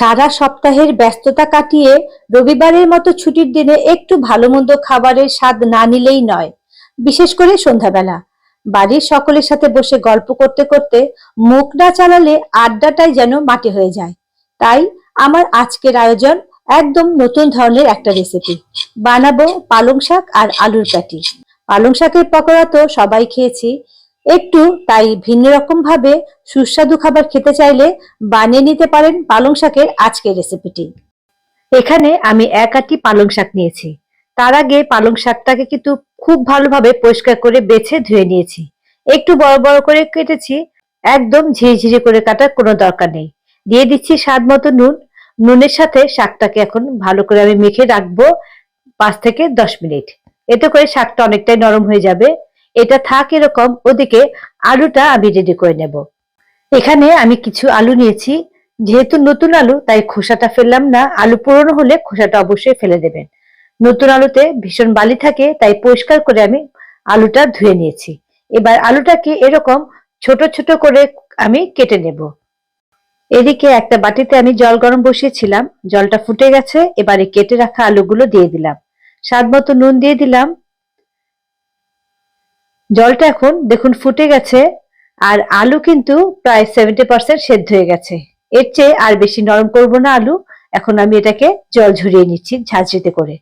সারা সপ্তাহের ব্যস্ততা কাটিয়ে রবিবারের মতো ছুটির দিনে একটু ভালো মন্দ খাবারের স্বাদ না নিলেই নয়। বিশেষ করে সন্ধ্যাবেলা। বাড়ির সকলের সাথে বসে গল্প করতে করতে মুখ না চালালে আড্ডাটাই যেন মাটি হয়ে যায়। তাই আমার আজকের আয়োজন একদম নতুন ধরনের একটা রেসিপি বানাবো পালং শাক আর আলুর প্যাটি। পালং শাকের পকোড়া তো সবাই খেয়েছি। একটু তাই ভিন্ন রকম ভাবে সুস্বাদু খাবার খেতে চাইলে বানিয়ে নিতে পারেন পালং শাকের আজকের রেসিপিটি। এখানে আমি এক আটি পালং শাক নিয়েছি। তার আগে পালং শাকটাকে কিন্তু খুব ভালোভাবে পরিষ্কার করে বেছে ধুয়ে নিয়েছি। একটু বড় বড় করে কেটেছি, একদম ঝিরিঝিরি করে কাটার কোনো দরকার নেই। দিয়ে দিচ্ছি স্বাদ মতো নুন। নুনের সাথে শাকটাকে এখন ভালো করে আমি মেখে রাখব পাঁচ থেকে দশ মিনিট। এতে করে শাকটা অনেকটাই নরম হয়ে যাবে। এটা থাক এরকম, ওদিকে আলুটা আমি রেডি করে নেব। এখানে আমি কিছু আলু নিয়েছি, যেহেতু নতুন আলু, তাই খোসাটা ফেললাম না। আলু পুরনো হলে খোসাটা অবশ্যই ফেলে দেবেন। নতুন আলুতে ভীষণ বালি থাকে, তাই পরিষ্কার করে আমি আলুটা ধুয়ে নিয়েছি। এবার আলুটাকে এরকম ছোট ছোট করে আমি কেটে নেব। এদিকে একটা বাটিতে আমি জল গরম বসিয়েছিলাম। জলটা ফুটে গেছে, এবারে কেটে রাখা আলুগুলো দিয়ে দিলাম। স্বাদ মতো নুন দিয়ে দিলাম। জলটা এখন দেখুন ফুটে গেছে, আর আলু কিন্তু প্রায় সেভেন্টি পার্সেন্ট সেদ্ধ হয়ে গেছে। এর চেয়ে আর বেশি নরম করব না আলু, এখন আমি এটাকে জল ঝরিয়ে নিচ্ছি ঝাঁঝরিতে করে।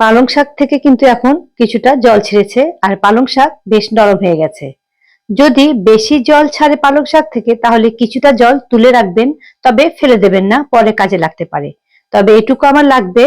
পালং শাক থেকে কিন্তু এখন কিছুটা জল ছেড়েছে, আর পালং শাক বেশ নরম হয়ে গেছে। যদি বেশি জল ছাড়ে পালং শাক থেকে, তাহলে কিছুটা জল তুলে রাখবেন, তবে ফেলে দেবেন না, পরে কাজে লাগতে পারে। তবে এটুকু আমার লাগবে,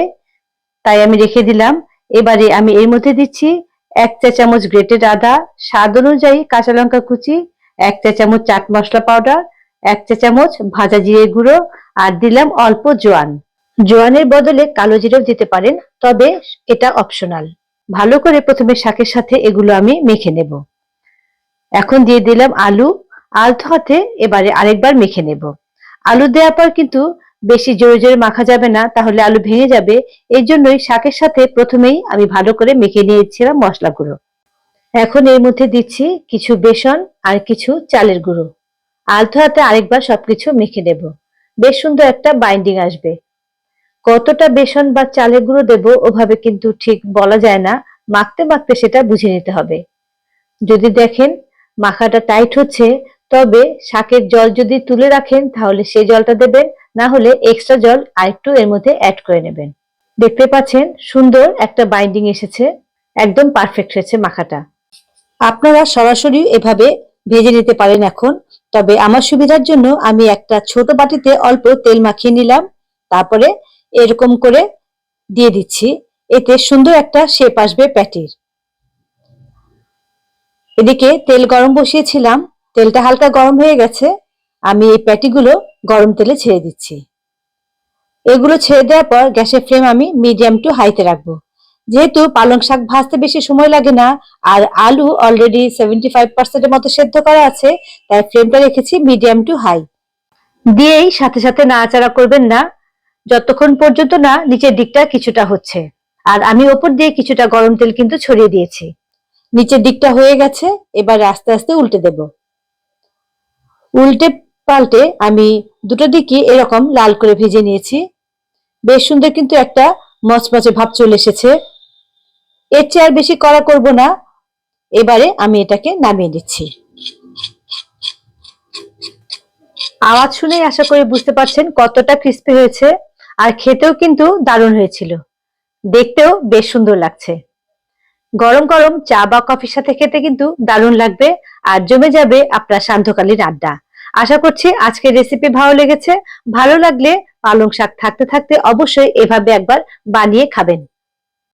তাই আমি রেখে দিলাম। এবারে আমি এর মধ্যে দিচ্ছি এক চা চামচ গ্রেটেড আদা, স্বাদ অনুযায়ী কাঁচা লঙ্কা কুচি, এক চা চামচ চাট মশলা পাউডার এক চা চামচ ভাজা জিরে গুঁড়ো আর দিলাম অল্প জোয়ান। জোয়ানের বদলে কালো জিরেও দিতে পারেন, তবে এটা অপশনাল ভালো করে প্রথমে শাকের সাথে এগুলো আমি মেখে নেব। এখন দিয়ে দিলাম আলু। আলতো হাতে এবারে আরেকবার মেখে নেব। আলু দেওয়ার পর কিন্তু বেশি জোরে জোরে মাখা যাবে না, তাহলে আলু ভেঙে যাবে। এই জন্যই শাকের সাথে প্রথমেই আমি ভালো করে মেখে নিয়েছিলাম মশলাগুলো। এখন এর মধ্যে দিচ্ছি কিছু বেসন আর কিছু চালের গুঁড়ো। আলতো হাতে আরেকবার সবকিছু মেখে নেব। বেশ সুন্দর একটা বাইন্ডিং আসবে। কতটা বেসন বা চালের গুঁড়ো দেব ওভাবে কিন্তু ঠিক বলা যায় না। মাখতে মাখতে সেটা বুঝে নিতে হবে। যদি দেখেন, মাখাটা টাইট হচ্ছে তবে শাকের জল যদি তুলে রাখেন, তাহলে সেই জলটা দেবেন, না হলে এক্সট্রা জল আরেকটু এর মধ্যে অ্যাড করে নেবেন। দেখতে পাচ্ছেন, সুন্দর একটা বাইন্ডিং এসেছে, একদম পারফেক্ট হয়েছে মাখাটা। আপনারা সরাসরি এভাবে ভেজে নিতে পারেন এখন, তবে আমার সুবিধার জন্য আমি একটা ছোট বাটিতে অল্প তেল মাখিয়ে নিলাম, তারপরে এরকম করে দিয়ে দিচ্ছি, এতে সুন্দর একটা শেপ আসবে প্যাটির এদিকে তেল গরম বসিয়েছিলাম তেলটা হালকা গরম হয়ে গেছে, আমি এই প্যাটিগুলো গরম তেলে ছেড়ে দিচ্ছি। এগুলো ছেড়ে দেওয়ার পর গ্যাসের ফ্লেম আমি মিডিয়াম টু হাইতে রাখব। যেহেতু পালং শাক ভাজতে বেশি সময় লাগে না, আর আলু অলরেডি সেভেন্টি ফাইভ পার্সেন্টের মতো সেদ্ধ করা আছে, তাই ফ্লেমটা রেখেছি মিডিয়াম টু হাই। দিয়েই সাথে সাথে নাড়াচাড়া করবেন না, যতক্ষণ পর্যন্ত না নিচের দিকটা কিছুটা হচ্ছে। আর আমি ওপর দিয়ে কিছুটা গরম তেল কিন্তু ছড়িয়ে দিয়েছি। নিচের দিকটা হয়ে গেছে, এবার আস্তে আস্তে উল্টে দেব। উল্টে পাল্টে আমি দুটো দিকই এরকম লাল করে ভেজে নিয়েছি। বেশ সুন্দর কিন্তু একটা মচমচে ভাব চলে এসেছে। এর চেয়ে আর বেশি করা করব না। এবারে আমি এটাকে নামিয়ে দিচ্ছি আওয়াজ শুনেই আশা করি বুঝতে পারছেন কতটা ক্রিস্পি হয়েছে। আর খেতেও কিন্তু দারুণ হয়েছিল। দেখতেও বেশ সুন্দর লাগছে। গরম গরম চা বা কফির সাথে খেতে কিন্তু দারুণ লাগবে আর জমে যাবে আপনার সান্ধ্যকালীন আড্ডা। আশা করছি আজকের রেসিপি ভালো লেগেছে। ভালো লাগলে পালং শাক থাকতে থাকতে অবশ্যই এভাবে একবার বানিয়ে খাবেন।